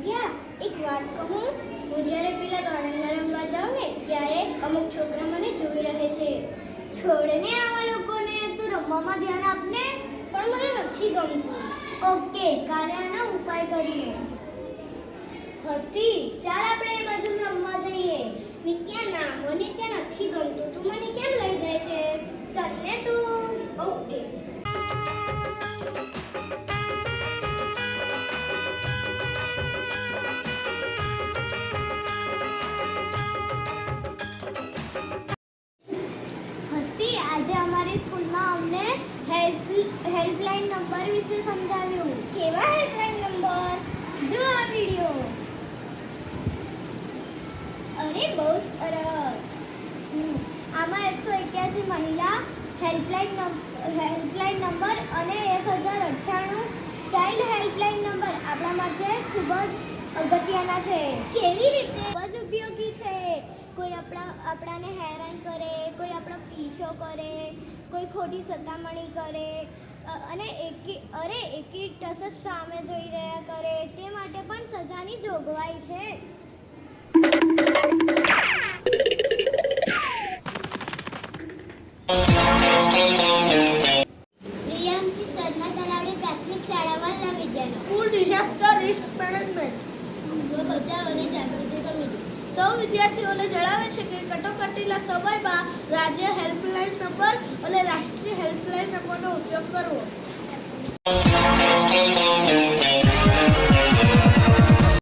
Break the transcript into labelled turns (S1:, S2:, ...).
S1: પ્રજ્ઞા એક વાત કહું? હું જ્યારે પેલા ગાર્ડનમાં રમવા જાઉં ને, ત્યારે અમુક છોકરા મને જોઈ રહે છે. છોડને આવા લોકોને તું રમવામાં ધ્યાન આપને, પણ મને નથી ગમતું. ઓકે, કાલે આનો ઉપાય કરીએ. હસ્તી, ચાલ આપણે એ બાજુ રમવા જઈએ. નિત્યા ના, મને ત્યાં નથી ગમતું. તું મને કેમ લઈ સ્કૂલમાં અમને હેલ્પ હેલ્પલાઇન નંબર વિશે સમજાવ્યું. કેવા હેલ્પલાઇન નંબર? જો આ વીડિયો. અરે બહુ સરસ. આમાં એકસો એક્યાસી મહિલા હેલ્પલાઇન હેલ્પલાઇન નંબર અને એક હજાર અઠ્ઠાણું ચાઇલ્ડ હેલ્પલાઇન નંબર આપણા માટે ખૂબ જ અગત્યના છે. કેવી રીતે? ખૂબ જ ઉપયોગી છે. કોઈ આપણા, આપણાને હેરાન કરે, કોઈ આપણો પીછો કરે. કોઈ ખોટી સતામણી કરે અને એકી અરે એકી ટસ સામે જોઈ રહ્યા કરે તે માટે પણ સજાની જોગવાઈ છે. પ્રિયાંશી સદના તલાવડી પ્રાથમિક શાળા Vallabh Vidyalaya
S2: school disaster risk management
S1: સ્વ બચાવ અને જાગૃતિ કમિટી.
S2: સૌ વિદ્યાર્થીઓને જણાવે છે કે કટોકટીના સમયમાં રાજ્ય હેલ્પલાઇન નંબર અને રાષ્ટ્રીય હેલ્પલાઇન નંબરનો ઉપયોગ કરવો.